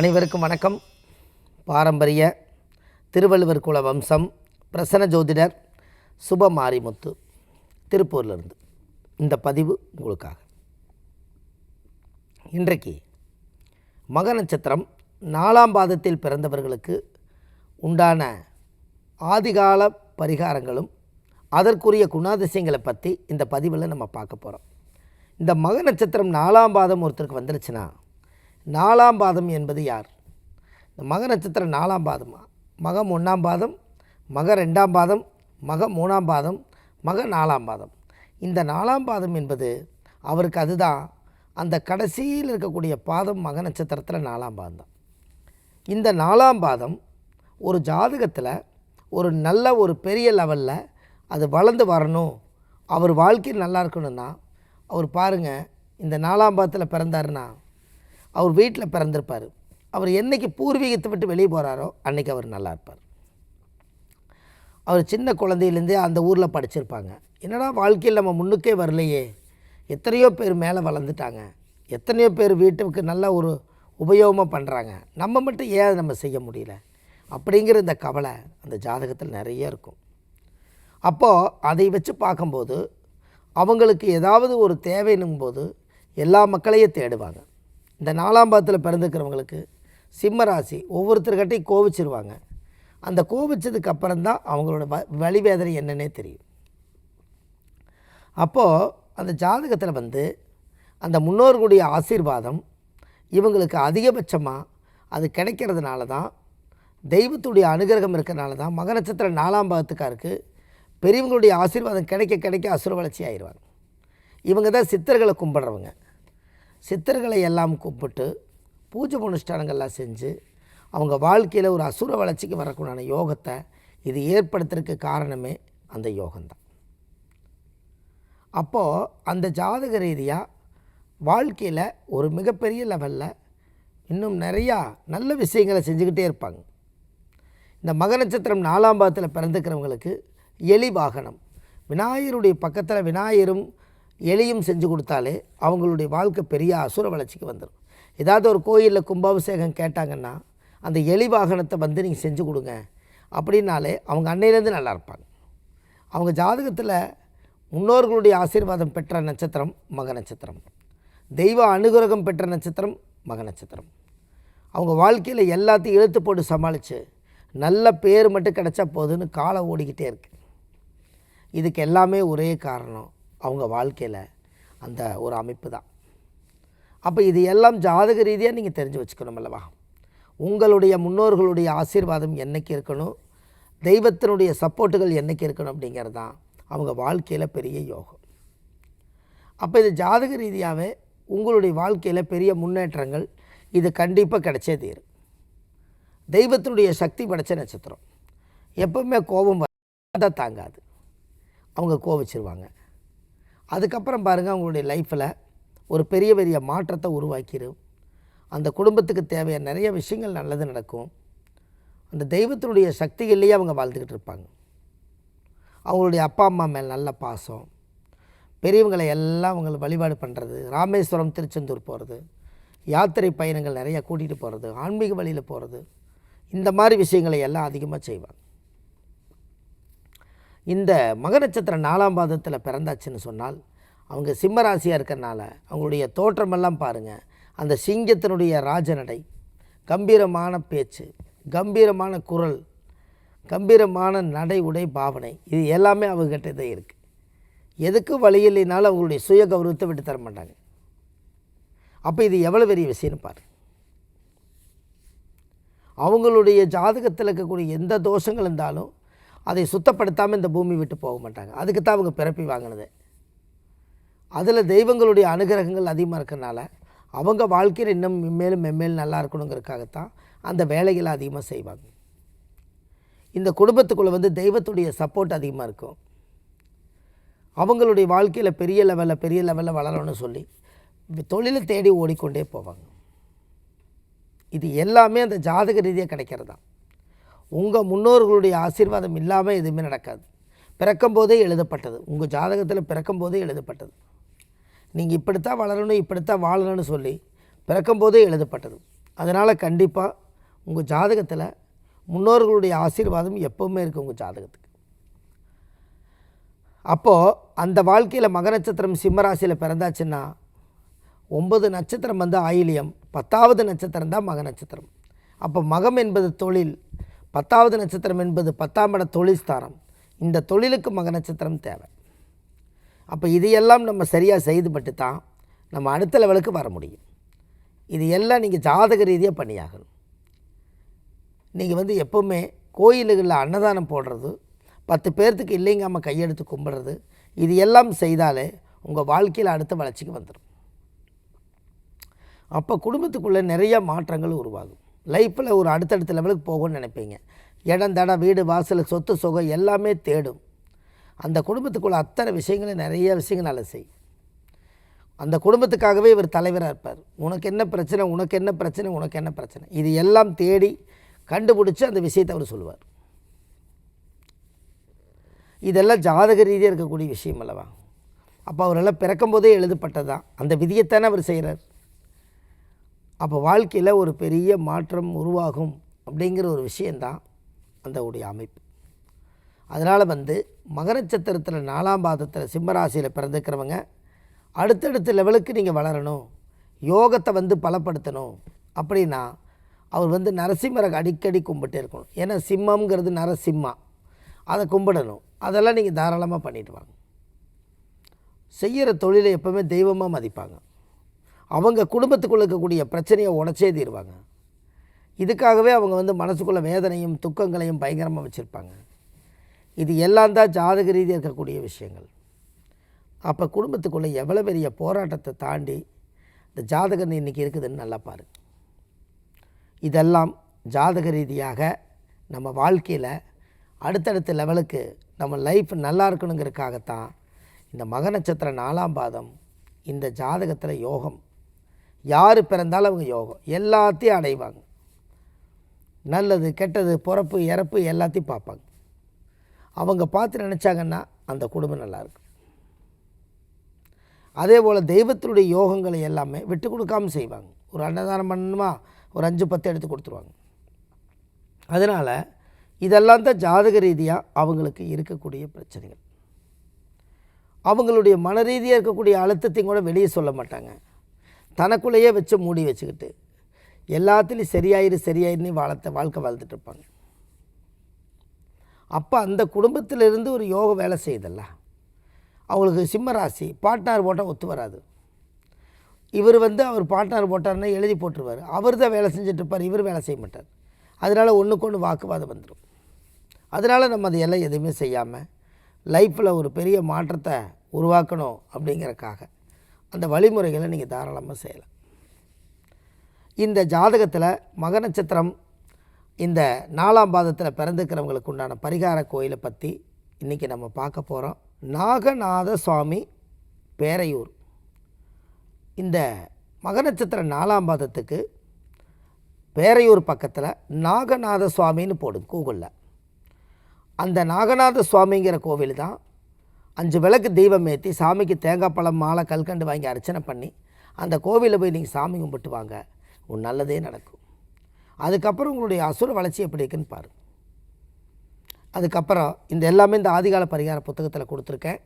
அனைவருக்கும் வணக்கம். பாரம்பரிய திருவள்ளுவர் குல வம்சம் பிரசன்ன ஜோதிடர் சுப மாரிமுத்து திருப்பூர்லேருந்து இந்த பதிவு உங்களுக்காக. இன்றைக்கு மக நட்சத்திரம் நாலாம் பாதத்தில் பிறந்தவர்களுக்கு உண்டான ஆதிகால பரிகாரங்களும் அதற்குரிய குணாதிசயங்களை பற்றி இந்த பதிவில் நம்ம பார்க்க போகிறோம் இந்த மக நட்சத்திரம் நாலாம் பாதம் ஒருத்தருக்கு வந்துருச்சுன்னா நாலாம் பாதம் என்பது யார்? இந்த மக நட்சத்திரம் நாலாம் பாதமா? மகம் ஒன்றாம் பாதம் மக ரெண்டாம் பாதம் மக மூணாம் பாதம் மக நாலாம் பாதம். இந்த நாலாம் பாதம் என்பது அவருக்கு அதுதான் அந்த கடைசியில் இருக்கக்கூடிய பாதம் மக நட்சத்திரத்தில் நாலாம் பாதம். தான் இந்த நாலாம் பாதம் ஒரு ஜாதகத்தில் ஒரு நல்ல ஒரு பெரிய லெவலில் அது வளர்ந்து வரணும். அவர் வாழ்க்கை நல்லா இருக்கணும்னா அவர் பாருங்கள் இந்த நாலாம் பாதத்தில் பிறந்தாருன்னா அவர் வீட்டில் பிறந்திருப்பார். அவர் என்னைக்கு பூர்வீகத்தை விட்டு வெளியே போகிறாரோ அன்றைக்கி அவர் நல்லா இருப்பார். அவர் சின்ன குழந்தையிலேருந்தே அந்த ஊரில் படிச்சிருப்பாங்க. என்னடா வாழ்க்கையில் நம்ம முன்னுக்கே வரலையே? எத்தனையோ பேர் மேலே வளர்ந்துட்டாங்க. எத்தனையோ பேர் வீட்டுக்கு நல்ல ஒரு உபயோகமாக பண்ணுறாங்க நம்ம மட்டும் ஏன் நம்ம செய்ய முடியல? அப்படிங்கிற இந்த கவலை அந்த ஜாதகத்தில் நிறைய இருக்கும். அப்போது அதை வச்சு பார்க்கும்போது அவங்களுக்கு ஏதாவது ஒரு தேவைன்னும் போது எல்லா மக்களையும் தேடுவாங்க. இந்த நாலாம் பாதத்தில் பிறந்துக்கிறவங்களுக்கு சிம்மராசி ஒவ்வொருத்தர்கிட்டையும் கோவிச்சிருவாங்க அந்த கோபிச்சதுக்கு அப்புறம் தான் அவங்களோட வ வழிவேதனை என்னன்னே தெரியும். அப்போது அந்த ஜாதகத்தில் வந்து அந்த முன்னோர்களுடைய ஆசீர்வாதம் இவங்களுக்கு அதிகபட்சமாக அது கிடைக்கிறதுனால தான் தெய்வத்துடைய அனுகிரகம் இருக்கிறனால தான் மக நட்சத்திரம் நாலாம் பாகத்துக்காருக்கு பெரியவங்களுடைய ஆசீர்வாதம் கிடைக்க கிடைக்க அசுர வளர்ச்சி ஆயிடுவாங்க. இவங்க தான் சித்தர்களை கும்பிட்றவங்க. சித்தர்களை எல்லாம் கும்பிட்டு பூஜை அனுஷ்டானங்கள்லாம் செஞ்சு அவங்க வாழ்க்கையில் ஒரு அசுர வளர்ச்சிக்கு வரக்கூடான யோகத்தை இது ஏற்படுத்துறதுக்கு காரணமே அந்த யோகம்தான். அப்போது அந்த ஜாதக ரீதியாக வாழ்க்கையில் ஒரு மிகப்பெரிய லெவலில் இன்னும் நிறையா நல்ல விஷயங்களை செஞ்சுக்கிட்டே இருப்பாங்க. இந்த மக நட்சத்திரம் நாலாம் பாதத்தில் பிறந்துக்கிறவங்களுக்கு எலி வாகனம் விநாயகருடைய பக்கத்தில் விநாயகரும் எலியும் செஞ்சு கொடுத்தாலே அவங்களுடைய வாழ்க்கை பெரிய அசுர வளர்ச்சிக்கு வந்துடும் ஏதாவது ஒரு கோயிலில் கும்பாபிஷேகம் கேட்டாங்கன்னா அந்த எலி வாகனத்தை வந்து நீங்கள் செஞ்சு கொடுங்க. அப்படின்னாலே அவங்க அன்னையிலேருந்து நல்லா இருப்பாங்க. அவங்க ஜாதகத்தில் முன்னோர்களுடைய ஆசீர்வாதம் பெற்ற நட்சத்திரம் மக நட்சத்திரம். தெய்வ அனுகிரகம் பெற்ற நட்சத்திரம் மக நட்சத்திரம். அவங்க வாழ்க்கையில் எல்லாத்தையும் இழுத்து போட்டு சமாளித்து நல்ல பேர் மட்டும் கிடச்சா போதுன்னு காலம் ஓடிக்கிட்டே இருக்கு. இதுக்கு எல்லாமே ஒரே காரணம். அவங்க வாழ்க்கையில் அந்த ஒரு அமைப்பு தான். அப்போ இது எல்லாம் ஜாதக ரீதியாக நீங்கள் தெரிஞ்சு வச்சுக்கணும் அல்லவா? உங்களுடைய முன்னோர்களுடைய ஆசீர்வாதம் என்றைக்கு இருக்கணும்? தெய்வத்தினுடைய சப்போர்ட்டுகள் என்றைக்கு இருக்கணும் அப்படிங்கிறது தான் அவங்க வாழ்க்கையில் பெரிய யோகம். அப்போ இது ஜாதக ரீதியாகவே உங்களுடைய வாழ்க்கையில் பெரிய முன்னேற்றங்கள் இது கண்டிப்பாக கிடைச்சே தீரும். தெய்வத்தினுடைய சக்தி படைச்ச நட்சத்திரம். எப்பவுமே கோபம் வந்தால் தாங்காது. அவங்க கோபிச்சிருவாங்க அதுக்கப்புறம் பாருங்கள் அவங்களுடைய லைஃப்பில் ஒரு பெரிய பெரிய மாற்றத்தை உருவாக்கிடும் அந்த குடும்பத்துக்கு தேவையான நிறைய விஷயங்கள் நல்லது நடக்கும். அந்த தெய்வத்தினுடைய சக்திகள்லேயே அவங்க வாழ்ந்துக்கிட்டு இருப்பாங்க. அவங்களுடைய அப்பா அம்மா மேல் நல்ல பாசம். பெரியவங்களை எல்லாம் அவங்களை வழிபாடு பண்ணுறது ராமேஸ்வரம் திருச்செந்தூர் போகிறது யாத்திரை பயணங்கள் நிறையா கூட்டிகிட்டு போகிறது ஆன்மீக வழியில் போகிறது இந்த மாதிரி விஷயங்களை எல்லாம் அதிகமாக செய்வாங்க. இந்த மக நட்சத்திரம் நாலாம் பாதத்தில் பிறந்தாச்சுன்னு சொன்னால் அவங்க சிம்ம ராசியாக இருக்கிறனால அவங்களுடைய தோற்றமெல்லாம் பாருங்கள் அந்த சிங்கத்தினுடைய ராஜநடை கம்பீரமான பேச்சு கம்பீரமான குரல் கம்பீரமான நடை உடை பாவனை இது எல்லாமே அவங்ககிட்ட தான் இருக்குது எதுக்கு வழி இல்லைனாலும் அவங்களுடைய சுய கௌரவத்தை விட்டு தர மாட்டாங்க. அப்போ இது எவ்வளோ பெரிய விஷயம்னு பாரு அவங்களுடைய ஜாதகத்தில் இருக்கக்கூடிய எந்த தோஷங்கள் இருந்தாலும் அதை சுத்தப்படுத்தாமல் இந்த பூமி விட்டு போக மாட்டாங்க. அதுக்கு தான் அவங்க பிறப்பி வாங்கினது. அதில் தெய்வங்களுடைய அனுகிரகங்கள் அதிகமாக இருக்கிறனால அவங்க வாழ்க்கையில் இன்னும் மென்மேலும் மென்மேலும் நல்லா இருக்கணுங்கிறதுக்காகத்தான் அந்த வேலைகளை அதிகமாக செய்வாங்க. இந்த குடும்பத்துக்குள்ளே வந்து தெய்வத்துடைய சப்போர்ட் அதிகமாக இருக்கும். அவங்களுடைய வாழ்க்கையில் பெரிய லெவலில் பெரிய லெவலில் வளரணும்னு சொல்லி தொழிலை தேடி ஓடிக்கொண்டே போவாங்க. இது எல்லாமே அந்த ஜாதக ரீதியாக கிடைக்கிறது? தான் உங்கள் முன்னோர்களுடைய ஆசீர்வாதம் இல்லாமல் எதுவுமே நடக்காது. பிறக்கும் போதே எழுதப்பட்டது. உங்கள் ஜாதகத்தில் பிறக்கும் போதே எழுதப்பட்டது. நீங்கள் இப்படித்தான் வளரணும் இப்படித்தான் வாழணும்னு சொல்லி பிறக்கும் போதே எழுதப்பட்டது. அதனால் கண்டிப்பாக உங்கள் ஜாதகத்தில் முன்னோர்களுடைய ஆசீர்வாதம் எப்போவுமே இருக்குது உங்கள் ஜாதகத்துக்கு. அப்போது அந்த வாழ்க்கையில் மக நட்சத்திரம் சிம்மராசியில் பிறந்தாச்சுன்னா ஒன்பது நட்சத்திரம் வந்து ஆயிலியம் பத்தாவது நட்சத்திரம் தான் மக நட்சத்திரம். அப்போ மகம் என்பது தொழில். பத்தாவது நட்சத்திரம் என்பது பத்தாம் இட தொழில் ஸ்தானம். இந்த தொழிலுக்கு மக நட்சத்திரம் தேவை. அப்போ இதையெல்லாம் நம்ம சரியாக செய்துபட்டு தான் நம்ம அடுத்த லெவலுக்கு வர முடியும். இது எல்லாம் நீங்கள் ஜாதக ரீதியாக பண்ணியாகணும். நீங்கள் வந்து எப்போவுமே கோயில்களில் அன்னதானம் போடுறது பத்து பேர்த்துக்கு இல்லைங்காமல் கையெடுத்து கும்பிட்றது இது எல்லாம் செய்தாலே உங்கள் வாழ்க்கையில் அடுத்த வளர்ச்சிக்கு வந்துடும் அப்போ குடும்பத்துக்குள்ளே நிறைய மாற்றங்கள் உருவாகும். லைஃப்பில் ஒரு அடுத்தடுத்த லெவலுக்கு போகும்னு நினைப்பீங்க. இடம் தடம் வீடு வாசல் சொத்து சுகம் எல்லாமே தேடும். அந்த குடும்பத்துக்குள்ளே அத்தனை விஷயங்களும் நிறைய விஷயங்கள் நல்ல அந்த குடும்பத்துக்காகவே இவர் தலைவராக இருப்பார். உனக்கு என்ன பிரச்சனை உனக்கு என்ன பிரச்சனை உனக்கு என்ன பிரச்சனை? இது எல்லாம் தேடி கண்டுபிடிச்சி அந்த விஷயத்தை அவர் சொல்லுவார். இதெல்லாம் ஜாதக ரீதியாக இருக்கக்கூடிய விஷயம் அல்லவா? அப்போ அவரெல்லாம் பிறக்கும்போதே எழுதப்பட்டதான் அந்த விதியைத்தானே அவர் செய்கிறார் அப்போ வாழ்க்கையில் ஒரு பெரிய மாற்றம் உருவாகும் அப்படிங்கிற ஒரு விஷயந்தான் அந்த உடைய அமைப்பு. அதனால் வந்து மகரச்சத்திரத்தில் நாலாம் பாதத்தில் சிம்மராசியில் பிறந்துக்கிறவங்க அடுத்தடுத்த லெவலுக்கு நீங்கள் வளரணும் யோகத்தை வந்து பலப்படுத்தணும் அப்படின்னா அவர் வந்து நரசிம்மரை அடிக்கடி கும்பிட்டே இருக்கணும். ஏன்னா சிம்மம்ங்கிறது நரசிம்மா. அதை கும்பிடணும். அதெல்லாம் நீங்கள் தாராளமாக பண்ணிவிட்டு வாங்க. செய்கிற தொழிலை எப்போவுமே தெய்வமாக மதிப்பாங்க. அவங்க குடும்பத்துக்குள்ளே இருக்கக்கூடிய பிரச்சனையை உடச்சே தீர்வாங்க. இதுக்காகவே அவங்க வந்து மனசுக்குள்ளே வேதனையும் துக்கங்களையும் பயங்கரமாக வச்சுருப்பாங்க. இது எல்லாம் தான் ஜாதக ரீதியாக இருக்கக்கூடிய விஷயங்கள். அப்போ குடும்பத்துக்குள்ளே எவ்வளோ பெரிய போராட்டத்தை தாண்டி இந்த ஜாதகம் இன்றைக்கி இருக்குதுன்னு நல்லா பாரு. இதெல்லாம் ஜாதக ரீதியாக நம்ம வாழ்க்கையில் அடுத்தடுத்த லெவலுக்கு நம்ம லைஃப் நல்லா இருக்கணுங்கிறதுக்காகத்தான் இந்த மக நட்சத்திர நாலாம் பாதம் இந்த ஜாதகத்தில் யோகம் யார் பிறந்தாலும் அவங்க யோகம். எல்லாத்தையும் அடைவாங்க. நல்லது கெட்டது பிறப்பு இறப்பு எல்லாத்தையும் பார்ப்பாங்க. அவங்க பார்த்து நினச்சாங்கன்னா அந்த குடும்பம் நல்லாயிருக்கும் அதே போல் தெய்வத்தினுடைய யோகங்களை எல்லாமே விட்டு கொடுக்காமல் செய்வாங்க. ஒரு அன்னதானம் பண்ணணுமா ஒரு அஞ்சு பத்து எடுத்து கொடுத்துருவாங்க. அதனால் இதெல்லாம் தான் ஜாதக ரீதியாக அவங்களுக்கு இருக்கக்கூடிய பிரச்சனைகள். அவங்களுடைய மன ரீதியாக இருக்கக்கூடிய அழுத்தத்தையும் கூட வெளியே சொல்ல மாட்டாங்க. தனக்குள்ளேயே வச்சு மூடி வச்சுக்கிட்டு எல்லாத்துலேயும் சரியாயிரு சரியாயிருன்னு வாழ்த்த வாழ்க்கை வாழ்ந்துட்டு இருப்பாங்க. அப்போ அந்த குடும்பத்திலிருந்து ஒரு யோக வேலை செய்யுதல்ல? அவங்களுக்கு சிம்ம ராசி பாட்னார் போட்டால் ஒத்து வராது. இவர் வந்து அவர் பாட்னார் போட்டார்னா எழுதி போட்டுருவார். அவர் தான் வேலை செஞ்சிட்ருப்பார் இவர் வேலை செய்ய மாட்டார். அதனால் ஒன்றுக்கு ஒன்று வாக்குவாதம் வந்துடும் அதனால் நம்ம அது எல்லாம் எதுவுமே செய்யாமல் லைஃப்பில் ஒரு பெரிய மாற்றத்தை உருவாக்கணும் அப்படிங்கிறக்காக அந்த வழிமுறைகளை நீங்கள் தாராளமாக செய்யலாம். இந்த ஜாதகத்தில் மக நட்சத்திரம் இந்த நாலாம் பாதத்தில் பிறந்துக்கிறவங்களுக்கு உண்டான பரிகார கோயிலை பற்றி இன்றைக்கி நம்ம பார்க்க போகிறோம் நாகநாத சுவாமி பேரையூர். இந்த மக நட்சத்திரம் நாலாம் பாதத்துக்கு பேரையூர் பக்கத்தில் நாகநாத சுவாமின்னு போடும் கூகுளில். அந்த நாகநாத சுவாமிங்கிற கோவில் தான் அஞ்சு விளக்கு தெய்வம் ஏற்றி சாமிக்கு தேங்காய் பழம் மாலை கல்கண்டு வாங்கி அர்ச்சனை பண்ணி அந்த கோவிலில் போய் நீங்கள் சாமி கும்பிட்டு வாங்க. உன் நல்லதே நடக்கும். அதுக்கப்புறம் உங்களுடைய அசுர வளர்ச்சி எப்படி இருக்குன்னு பாருங்கள் அதுக்கப்புறம் இந்த எல்லாமே இந்த ஆதிகால பரிகார புத்தகத்தில் கொடுத்துருக்கேன்.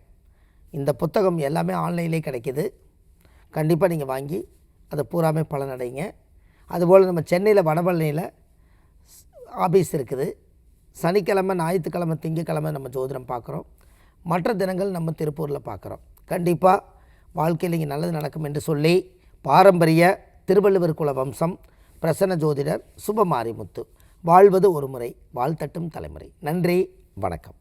இந்த புத்தகம் எல்லாமே ஆன்லைன்லேயே கிடைக்கிது. கண்டிப்பாக நீங்கள் வாங்கி அதை பூராமே பலனடைங்க அதுபோல் நம்ம சென்னையில் வடபழனியில் ஆஃபீஸ் இருக்குது. சனிக்கிழமை ஞாயிற்றுக்கிழமை திங்கக்கிழமை நம்ம ஜோதிடம் பார்க்குறோம். மற்ற தினங்கள் நம்ம திருப்பூரில் பார்க்குறோம் கண்டிப்பாக வாழ்க்கையில் இங்கே நல்லது நடக்கும் என்று சொல்லி பாரம்பரிய திருவள்ளுவர் குல வம்சம் பிரசன்ன ஜோதிடர் சுபமாரிமுத்து. வாழ்வது ஒரு முறை வாழ்த்தட்டும் தலைமுறை. நன்றி வணக்கம்.